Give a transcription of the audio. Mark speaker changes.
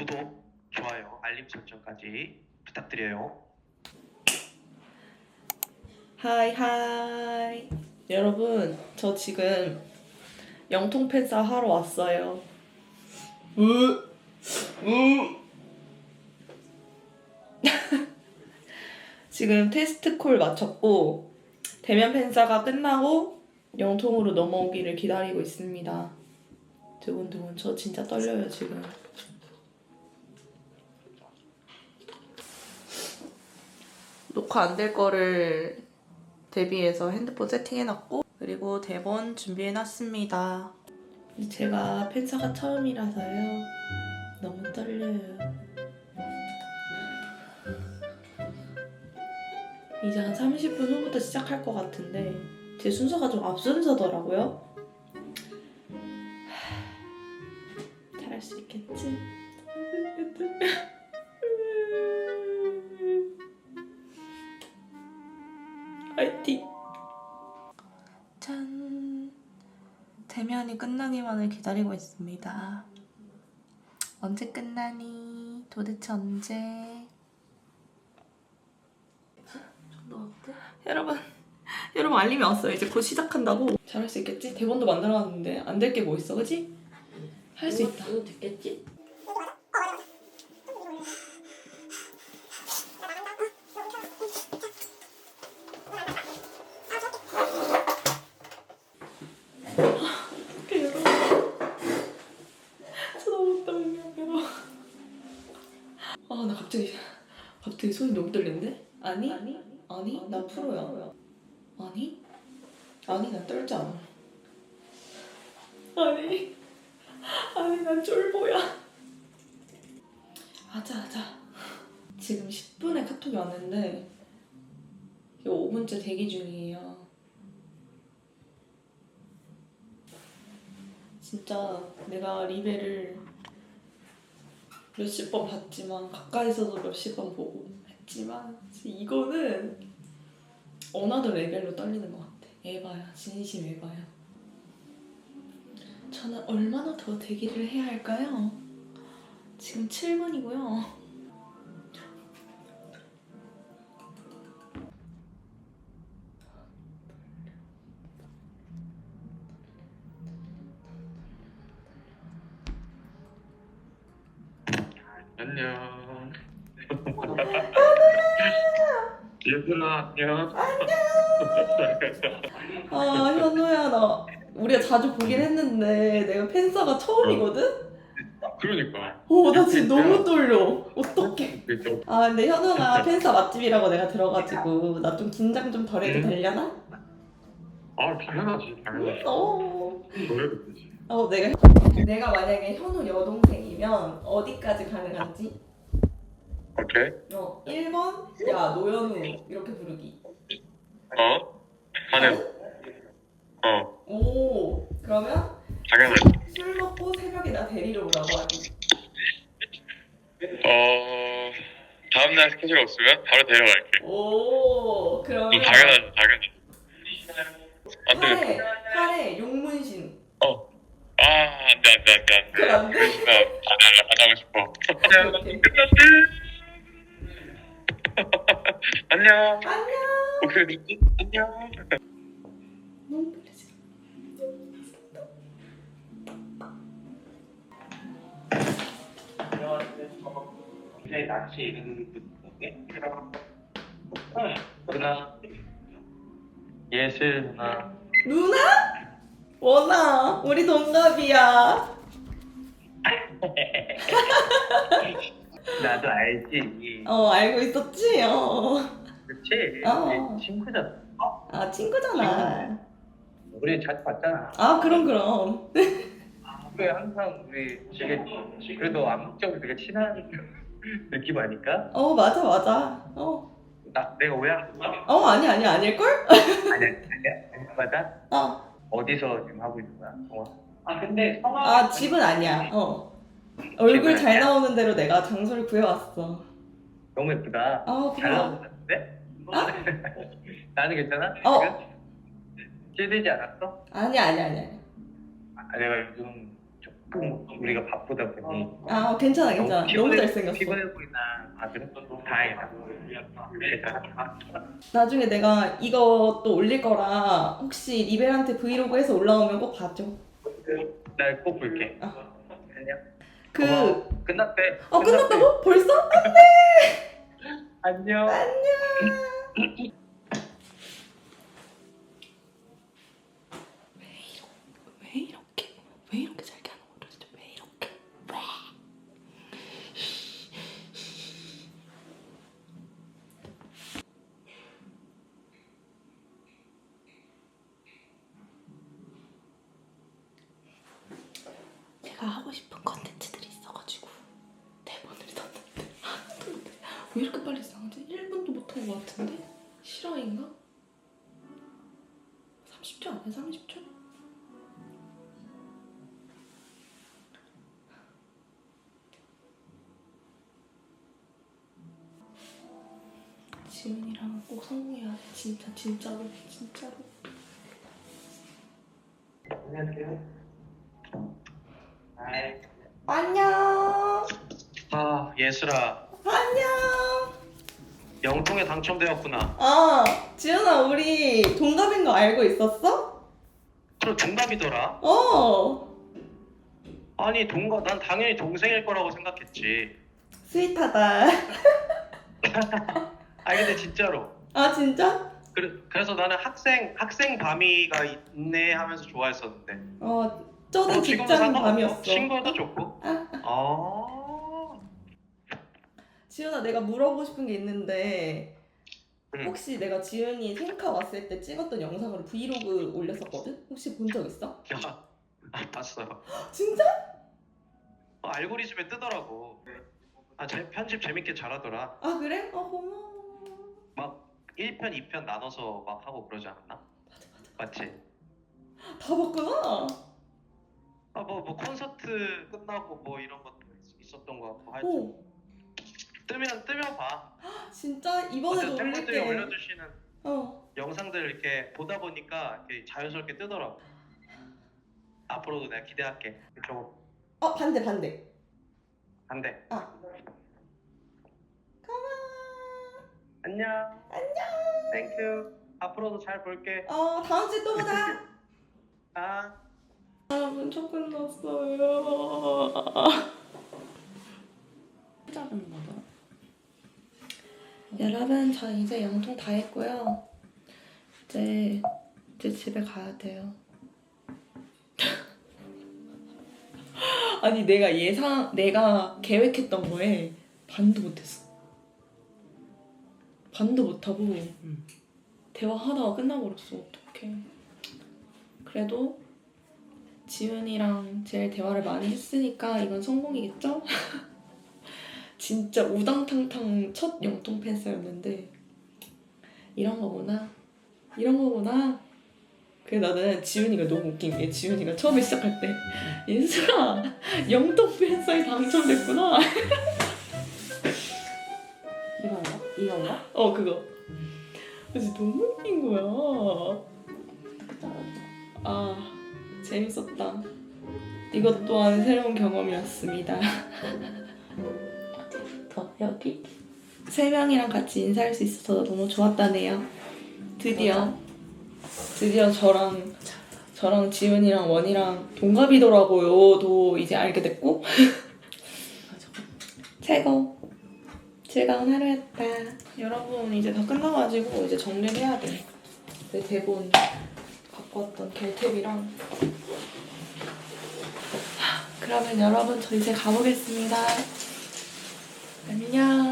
Speaker 1: 구독, 좋아요, 알림 설정까지 부탁드려요.
Speaker 2: 하이 하이 여러분 저 지금 영통 팬싸 하러 왔어요. 지금 테스트 콜 마쳤고 대면 팬싸가 끝나고 영통으로 넘어오기를 기다리고 있습니다 두근두근 저 진짜 떨려요 지금 녹화 안 될 거를 대비해서 핸드폰 세팅해놨고 그리고 대본 준비해놨습니다. 제가 팬사가 처음이라서요. 너무 떨려요. 이제 한 30분 후부터 시작할 것 같은데 제 순서가 좀 앞순서더라고요. 잘할 수 있겠지? 대면이 끝나기만을 기다리고 있습니다. 언제 끝나니? 도대체 언제? 여러분, 여러분 알림이 왔어요. 이제 곧 시작한다고. 잘할 수 있겠지? 대본도 만들어놨는데 안 될 게 뭐 있어, 그지? 할 수 있다.
Speaker 3: 이거 됐겠지?
Speaker 2: 어떡해, 여러분. 저 너무 떨려, 여러분. 아, 나 갑자기, 갑자기 손이 너무 떨리는데? 아니? 아니? 아니? 나 프로야. 아니? 아니, 난 떨지 않아. 아니. 아니, 난 쫄보야. 하자, 하자. 지금 10분에 카톡이 왔는데, 지금 5분째 대기 중이에요. 진짜 내가 리베를 몇십 번 봤지만 가까이서도 몇십 번 보고 했지만 이거는 어나더 레벨로 떨리는 것 같아. 에바야, 진심 에바야. 저는 얼마나 더 대기를 해야 할까요? 지금 7분이고요.
Speaker 1: 안녕. 얘들아 안녕.
Speaker 2: 아 현우야 나 우리가 자주 보긴 했는데 내가 팬사가 처음이거든?
Speaker 1: 그러니까.
Speaker 2: 어나 지금 너무 떨려 어떡해
Speaker 1: 그죠.
Speaker 2: 아 근데 현우가 팬사 맛집이라고 내가 들어가지고 나 좀 긴장 좀 덜 해도
Speaker 1: 음.
Speaker 2: 되려나?
Speaker 1: 아 당연하지 당연하지.
Speaker 2: 어.
Speaker 1: 노래도 되지.
Speaker 2: 어 내가 내가 만약에 현우 여동생이 면 어디까지 가능한지?
Speaker 1: 오케이.
Speaker 2: 어 1번 야 노현우 이렇게 부르기
Speaker 1: 어? 하는. 어
Speaker 2: 오 그러면
Speaker 1: 당연하지.
Speaker 2: 술 먹고 새벽에 나 데리러 오라고 하기
Speaker 1: 어 다음날 스케줄 없으면 바로 데려갈게.
Speaker 2: 오 그러면
Speaker 1: 너 당연하지 당연하지. 안 되겠어. 어. 아 안돼 안돼 안돼.
Speaker 2: 그건 안 돼?
Speaker 1: 나 안, 안 하고 싶어.
Speaker 2: 오케이.
Speaker 1: 안녕.
Speaker 2: 안녕
Speaker 1: 목소리 듣지? 안녕. 굉장히 낯이 익은 분께 누나 예슬 누나
Speaker 2: 누나? 원아 우리 동갑이야
Speaker 1: 나도 알지
Speaker 2: 어 알고 있었지? 어.
Speaker 1: 그치
Speaker 2: 어.
Speaker 1: 우리 친구잖아
Speaker 2: 아 친구잖아
Speaker 1: 우리 자주 봤잖아
Speaker 2: 아 그럼 그럼
Speaker 1: 왜 항상 우리 되게 그래도 암묵적으로 되게 친한 느낌 아닐까?
Speaker 2: 어 맞아 맞아 어,
Speaker 1: 나 내가 오해한 거야?
Speaker 2: 어 아니 아니 아닐걸?
Speaker 1: 아니야 아니야 맞아?
Speaker 2: 어.
Speaker 1: 어디서 지금 하고 있는 거야? 어. 아 근데 성함
Speaker 2: 아 집은 아니야 어 얼굴 잘 나오는 대로 내가 장소를 구해왔어
Speaker 1: 너무 예쁘다 아잘
Speaker 2: 그럼
Speaker 1: 나오는 것 같은데? 나는 괜찮아?
Speaker 2: 어.
Speaker 1: 지금? 찔리지 않았어?
Speaker 2: 아니야 아니야 아니야
Speaker 1: 아, 내가 요즘 좀
Speaker 4: 조금 우리가 바쁘다 보니.
Speaker 2: 아 괜찮아 괜찮아. 너무 잘생겼어.
Speaker 4: 피곤해 보이나. 아 그래? 다행이다.
Speaker 2: 나중에 내가 이것도 올릴 거라 혹시 리벨한테 브이로그 해서 올라오면 꼭 봐줘.
Speaker 4: 날 꼭 볼게.
Speaker 2: 아.
Speaker 4: 안녕.
Speaker 2: 그
Speaker 4: 고마워. 끝났대.
Speaker 2: 어 끝났다고? 벌써?
Speaker 4: 안녕.
Speaker 2: 왜 이렇게 왜 이렇게 잘게 하는 거야 진짜 왜 이렇게 왜? 제가 하고 싶은 컨텐츠들이 있어가지고 대본을 썼는데 하나도 안 돼. 왜 이렇게 빨리 나오지? 1분도 못한 것 같은데? 실화인가? 30초 아니야? 30초? 지훈이랑 꼭 성공해야 돼. 진짜 진짜로 진짜로.
Speaker 4: 안녕하세요
Speaker 2: 안녕.
Speaker 4: 아 예슬아
Speaker 2: 안녕.
Speaker 4: 영통에 당첨되었구나
Speaker 2: 아 지훈아 우리 동갑인 거 알고 있었어?
Speaker 4: 저 동갑이더라
Speaker 2: 어.
Speaker 4: 아니 동갑 난 당연히 동생일 거라고 생각했지
Speaker 2: 스윗하다.
Speaker 4: 아니 근데 진짜로
Speaker 2: 아 진짜?
Speaker 4: 그래, 그래서 나는 학생 학생 밤이가 있네 하면서 좋아했었는데
Speaker 2: 어 저는
Speaker 4: 어,
Speaker 2: 직장. 밤이었어.
Speaker 4: 친구도 좋고
Speaker 2: 아.
Speaker 4: 아
Speaker 2: 지훈아 내가 물어보고 싶은 게 있는데
Speaker 4: 응.
Speaker 2: 혹시 내가 지훈이 생카 왔을 때 찍었던 영상을 브이로그 올렸었거든? 혹시 본 적 있어?
Speaker 4: 야, 아, 봤어
Speaker 2: 진짜?
Speaker 4: 어, 알고리즘에 뜨더라고 아 제, 편집 재밌게 잘하더라
Speaker 2: 아 그래? 아 고마워.
Speaker 4: 막 1편 2편 나눠서 막 하고 그러지 않았나?
Speaker 2: 맞아 맞아.
Speaker 4: 맞지?
Speaker 2: 다 봤구나.
Speaker 4: 아 뭐 뭐 콘서트 끝나고 뭐 이런 것도 있었던 것 같고 하여튼
Speaker 2: 오
Speaker 4: 뜨면 뜨면 봐
Speaker 2: 진짜 이번에도
Speaker 4: 어쨌든 팬분들이
Speaker 2: 올릴게.
Speaker 4: 올려주시는
Speaker 2: 어.
Speaker 4: 영상들 이렇게 보다 보니까 이렇게 자연스럽게 뜨더라고. 앞으로도 내가 기대할게. 이쪽
Speaker 2: 어 반대 반대.
Speaker 4: 안 돼.
Speaker 2: 아.
Speaker 4: 안녕. 안녕. 땡큐. 앞으로도 잘 볼게.
Speaker 2: 어 다음 주에 또 보자.
Speaker 4: 아.
Speaker 2: 여러분 저 끝났어요. 여러분 저 이제 영통 다 했고요. 이제 이제 집에 가야 돼요. 아니 내가 예상 내가 계획했던 거에 반도 못했어. 반도 못하고 대화하다가 끝나버렸어. 어떡해. 그래도 지훈이랑 제일 대화를 많이 했으니까 이건 성공이겠죠? 진짜 우당탕탕 첫 영통 팬싸였는데 이런 거구나 이런 거구나. 그래 나는 지훈이가 너무 웃긴 게 지훈이가 처음에 시작할 때 예슬아 영통 팬싸에 당첨됐구나.
Speaker 3: 이건가? 이건가?
Speaker 2: 어 그거. 그래서 너무 웃긴 거야. 아 재밌었다. 이것 또한 새로운 경험이었습니다.
Speaker 3: 더 여기?
Speaker 2: 세 명이랑 같이 인사할 수 있어서 너무 좋았다네요. 드디어 드디어 저랑 저랑 지훈이랑 원이랑 동갑이더라고요도 이제 알게 됐고 최고 즐거운 하루였다. 여러분 이제 다 끝나가지고 이제 정리를 해야 돼. 내 대본 갖고 왔던 겔탭이랑 하, 그러면 여러분 저 이제 가보겠습니다. 안녕.